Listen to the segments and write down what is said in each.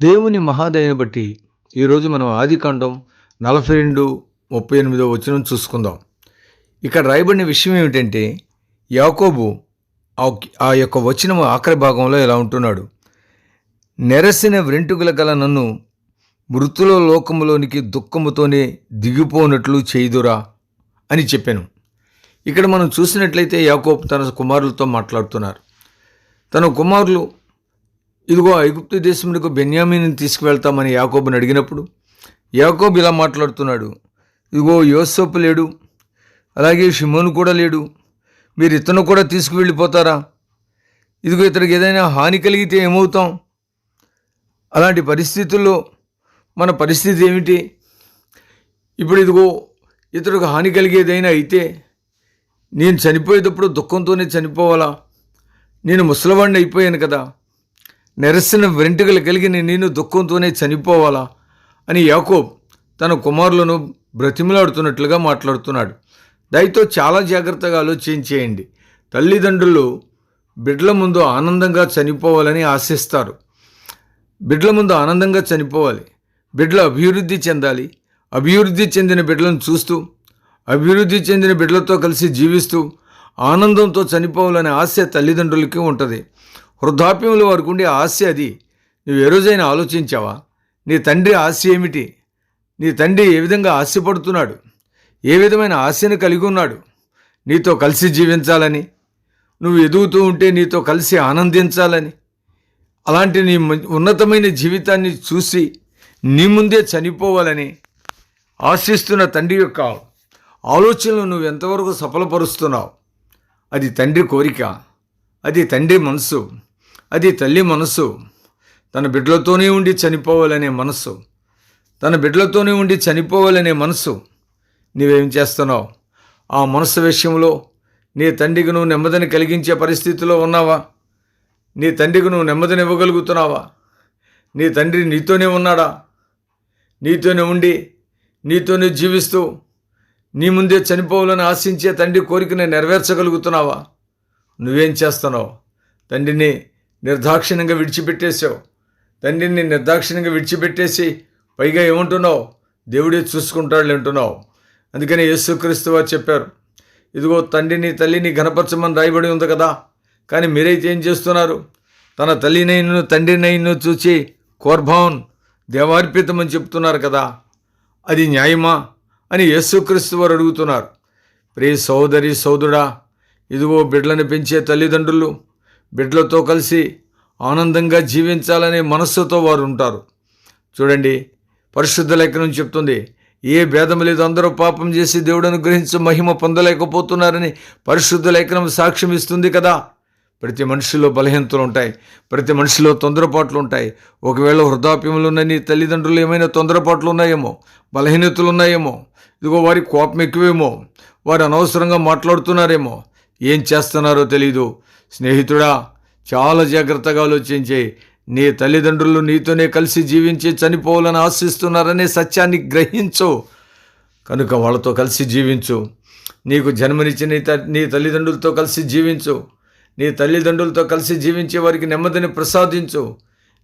దేవుని మహాదయను బట్టి ఈరోజు మనం ఆదికాండం నలభై రెండు ముప్పై ఎనిమిదో వచ్చిన చూసుకుందాం. ఇక్కడ రాయబడిన విషయం ఏమిటంటే యాకోబు ఆ యొక్క వచనము ఆఖరి భాగంలో ఇలా ఉంటున్నాడు. నెరసిన వెంటుకుల గల నన్ను మృతుల లోకములోనికి దుఃఖముతోనే దిగిపోనట్లు చేయుదురా అని చెప్పాను. ఇక్కడ మనం చూసినట్లయితే యాకోబ్ తన కుమారులతో మాట్లాడుతున్నారు. తన కుమారులు ఇదిగో ఐగుప్తు దేశమునకు బెన్యామీని తీసుకువెళ్తామని యాకోబుని అడిగినప్పుడు యాకోబ్ ఇలా మాట్లాడుతున్నాడు. ఇదిగో యోసోపు లేడు అలాగే షిమోను కూడా లేడు. మీరు ఇతను కూడా తీసుకువెళ్ళిపోతారా? ఇదిగో ఇతనికి ఏదైనా హాని కలిగితే ఏమవుతాం? అలాంటి పరిస్థితుల్లో మన పరిస్థితి ఏమిటి? ఇప్పుడు ఇదిగో ఇతరులకు హాని కలిగేదైనా అయితే నేను చనిపోయేటప్పుడు దుఃఖంతోనే చనిపోవాలా? నేను ముసలివాడిని అయిపోయాను కదా. నెరసిన వెంట్రుకలు కలిగిన నేను దుఃఖంతోనే చనిపోవాలా? అని యాకోబ్ తన కుమారులను బ్రతిమలాడుతున్నట్లుగా మాట్లాడుతున్నాడు. దయతో చాలా జాగ్రత్తగా ఆలోచించేయండి. తల్లిదండ్రులు బిడ్డల ముందు ఆనందంగా చనిపోవాలని ఆశిస్తారు. బిడ్డల ముందు ఆనందంగా చనిపోవాలి. బిడ్డలు అభివృద్ధి చెందాలి. అభివృద్ధి చెందిన బిడ్డలను చూస్తూ అభివృద్ధి చెందిన బిడ్డలతో కలిసి జీవిస్తూ ఆనందంతో చనిపోవాలనే ఆశ తల్లిదండ్రులకి ఉంటుంది. వృద్ధాప్యంలో వారికి ఉండే ఆశ అది. నువ్వు ఏ రోజైనా ఆలోచించావా? నీ తండ్రి ఆశ ఏమిటి? నీ తండ్రి ఏ విధంగా ఆశపడుతున్నాడు? ఏ విధమైన ఆశను కలిగి ఉన్నాడు? నీతో కలిసి జీవించాలని నువ్వు ఎదుగుతూ ఉంటే నీతో కలిసి ఆనందించాలని అలాంటి నీ ఉన్నతమైన జీవితాన్ని చూసి నీ ముందే చనిపోవాలని ఆశిస్తున్న తండ్రి యొక్క ఆలోచనలు నువ్వు ఎంతవరకు సఫలపరుస్తున్నావు? అది తండ్రి కోరిక అది తండ్రి మనసు అది తల్లి మనసు. తన బిడ్డలతోనే ఉండి చనిపోవాలనే మనస్సు తన బిడ్డలతోనే ఉండి చనిపోవాలనే మనసు. నీవేం చేస్తున్నావు? ఆ మనసు విషయంలో నీ తండ్రికి నువ్వు నెమ్మదిని కలిగించే పరిస్థితిలో ఉన్నావా? నీ తండ్రికి నువ్వు నెమ్మదిని ఇవ్వగలుగుతున్నావా? నీ తండ్రి నీతోనే ఉన్నాడా? నీతోనే ఉండి నీతోనే జీవిస్తూ నీ ముందే చనిపోవాలని ఆశించే తండ్రి కోరికను నెరవేర్చగలుగుతున్నావా? నువ్వేం చేస్తున్నావు? తండ్రిని నిర్దాక్షిణ్యంగా విడిచిపెట్టేశావు. తండ్రిని నిర్దాక్షిణ్యంగా విడిచిపెట్టేసి పైగా ఏమంటున్నావు? దేవుడే చూసుకుంటాడు అంటున్నావు. అందుకని యేసుక్రీస్తు వారు చెప్పారు ఇదిగో తండ్రిని తల్లిని ఘనపరచమని రాయబడి ఉంది కదా కానీ మీరైతే ఏం చేస్తున్నారు? తన తల్లినైను తండ్రినైను చూచి కోర్భావన్ దేవార్పితమని చెప్తున్నారు కదా అది న్యాయమా అని యేసుక్రీస్తు వారు అడుగుతున్నారు. ప్రియ సోదరి సోదరుడా ఇదిగో బిడ్డలను పెంచే తల్లిదండ్రులు బిడ్డలతో కలిసి ఆనందంగా జీవించాలనే మనస్సుతో వారు ఉంటారు. చూడండి పరిశుద్ధ లేఖనం చెప్తుంది ఏ భేదం లేదు అందరూ పాపం చేసి దేవుడు గ్రహించి మహిమ పొందలేకపోతున్నారని పరిశుద్ధ లేఖనం సాక్ష్యం ఇస్తుంది కదా. ప్రతి మనిషిలో బలహీనతలు ఉంటాయి. ప్రతి మనిషిలో తొందరపాట్లు ఉంటాయి. ఒకవేళ వృద్ధాప్యంలో ఉన్న నీ తల్లిదండ్రులు ఏమైనా తొందరపాట్లు ఉన్నాయేమో బలహీనతలు ఉన్నాయేమో ఇదిగో వారి కోపం ఎక్కువేమో వారు అనవసరంగా మాట్లాడుతున్నారేమో ఏం చేస్తున్నారో తెలీదు. స్నేహితుడా చాలా జాగ్రత్తగా ఆలోచించే నీ తల్లిదండ్రులు నీతోనే కలిసి జీవించి చనిపోవాలని ఆశిస్తున్నారనే సత్యాన్ని గ్రహించు. కనుక వాళ్ళతో కలిసి జీవించు. నీకు జన్మనిచ్చిన నీ త- నీ తల్లిదండ్రులతో కలిసి జీవించు. నీ తల్లిదండ్రులతో కలిసి జీవించే వారికి నెమ్మదిని ప్రసాదించు.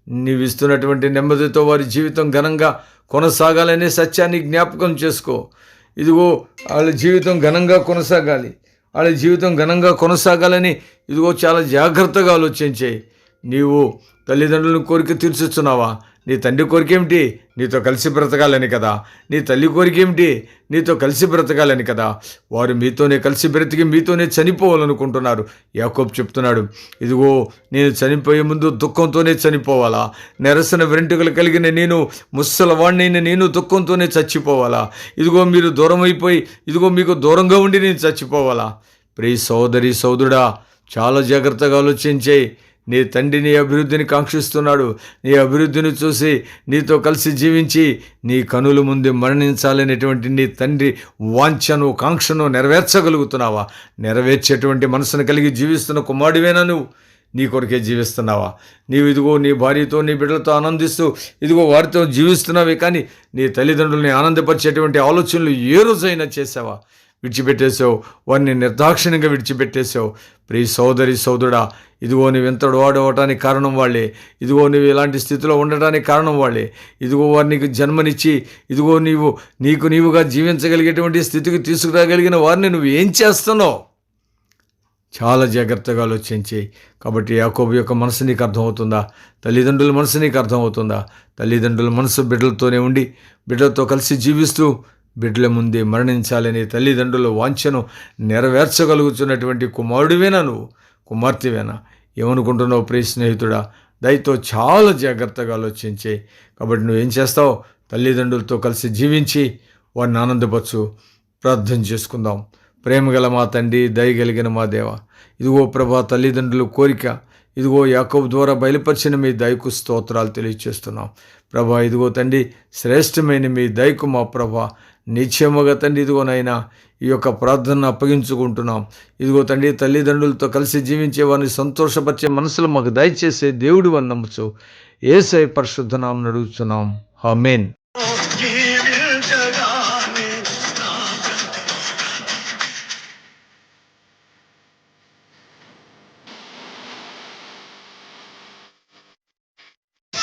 నీవు ఇస్తున్నటువంటి నెమ్మదితో వారి జీవితం ఘనంగా కొనసాగాలనే సత్యాన్ని జ్ఞాపకం చేసుకో. ఇదిగో వాళ్ళ జీవితం ఘనంగా కొనసాగాలి. వాళ్ళ జీవితం ఘనంగా కొనసాగాలని ఇదిగో చాలా జాగ్రత్తగా ఆలోచించే నీవు తల్లిదండ్రులను కోరిక తీర్చుచున్నావా నీ తండ్రి కోరికేమిటి? నీతో కలిసి బ్రతకాలని కదా. నీ తల్లి కోరికేమిటి? నీతో కలిసి బ్రతకాలని కదా. వారు మీతోనే కలిసి బ్రతికి మీతోనే చనిపోవాలనుకుంటున్నారు. యాకోబ్ చెప్తున్నాడు ఇదిగో నేను చనిపోయే ముందు దుఃఖంతోనే చనిపోవాలా? నిరసన వెంట్రుకలు కలిగిన నేను ముసలవాణ్ణైన నేను దుఃఖంతోనే చచ్చిపోవాలా? ఇదిగో మీరు దూరం అయిపోయి ఇదిగో మీకు దూరంగా ఉండి నేను చచ్చిపోవాలా? ప్రియ సోదరి సోదరుడా చాలా జాగ్రత్తగా ఆలోచించే నీ తండ్రి నీ అభివృద్ధిని కాంక్షిస్తున్నాడు. నీ అభివృద్ధిని చూసి నీతో కలిసి జీవించి నీ కనుల ముందు మరణించాలనేటువంటి నీ తండ్రి వాంఛను కాంక్షను నెరవేర్చగలుగుతున్నావా? నెరవేర్చేటువంటి మనసును కలిగి జీవిస్తున్న కుమారుడివేనా నువ్వు? నీ కొరకే జీవిస్తున్నావా? నీవు ఇదిగో నీ భార్యతో నీ బిడ్డలతో ఆనందిస్తూ ఇదిగో వారితో జీవిస్తున్నావే కానీ నీ తల్లిదండ్రుల్ని ఆనందపరిచేటువంటి ఆలోచనలు ఏ రోజైనా చేసావా? విడిచిపెట్టేశావు. వారిని నిర్దాక్షిణ్యంగా విడిచిపెట్టేశావు. ప్రియ సోదరి సోదరుడా ఇదిగో నువ్వు ఇంతడు వాడవటానికి కారణం వాళ్ళే. ఇదిగో నువ్వు ఇలాంటి స్థితిలో ఉండటానికి కారణం వాళ్ళే. ఇదిగో వారు నీకు జన్మనిచ్చి ఇదిగో నీవు నీకు నీవుగా జీవించగలిగేటువంటి స్థితికి తీసుకురాగలిగిన వారిని నువ్వు ఏం చేస్తున్నావు? చాలా జాగ్రత్తగా ఆలోచించి కాబట్టి యాకోబు యొక్క మనసు నీకు అర్థమవుతుందా? తల్లిదండ్రుల మనసు నీకు అర్థమవుతుందా? తల్లిదండ్రుల మనసు బిడ్డలతోనే ఉండి బిడ్డలతో కలిసి జీవిస్తూ బిడ్డల ముందే మరణించాలని తల్లిదండ్రుల వాంఛను నెరవేర్చగలుగుతున్నటువంటి కుమారుడివేనా నువ్వు? కుమార్తెవేనా? ఏమనుకుంటున్నావు ప్రియ స్నేహితుడా? దయతో చాలా జాగ్రత్తగా ఆలోచించే. కాబట్టి నువ్వేం చేస్తావు? తల్లిదండ్రులతో కలిసి జీవించి వారిని ఆనందపరచు. ప్రార్థన చేసుకుందాం. ప్రేమగల మా తండ్రి దయగలిగిన మా దేవ ఇదిగో ప్రభా తల్లిదండ్రుల కోరిక ఇదిగో యాకబ్ ద్వారా బయలుపరిచిన మీ దయకు స్తోత్రాలు తెలియచేస్తున్నాం. ప్రభా ఇదిగో తండ్రి శ్రేష్టమైన మీ దయకు మా ప్రభా నిత్యముగా తండ్రి ఇదిగోనైనా ఈ యొక్క ప్రార్థనను అప్పగించుకుంటున్నాం. ఇదిగో తండ్రి తల్లిదండ్రులతో కలిసి జీవించే వారిని సంతోషపరిచే మనసులు మాకు దయచేసే దేవుడు అని నమ్ముచు ఏసై పరిశుద్ధనామని అడుగుతున్నాం హమేన్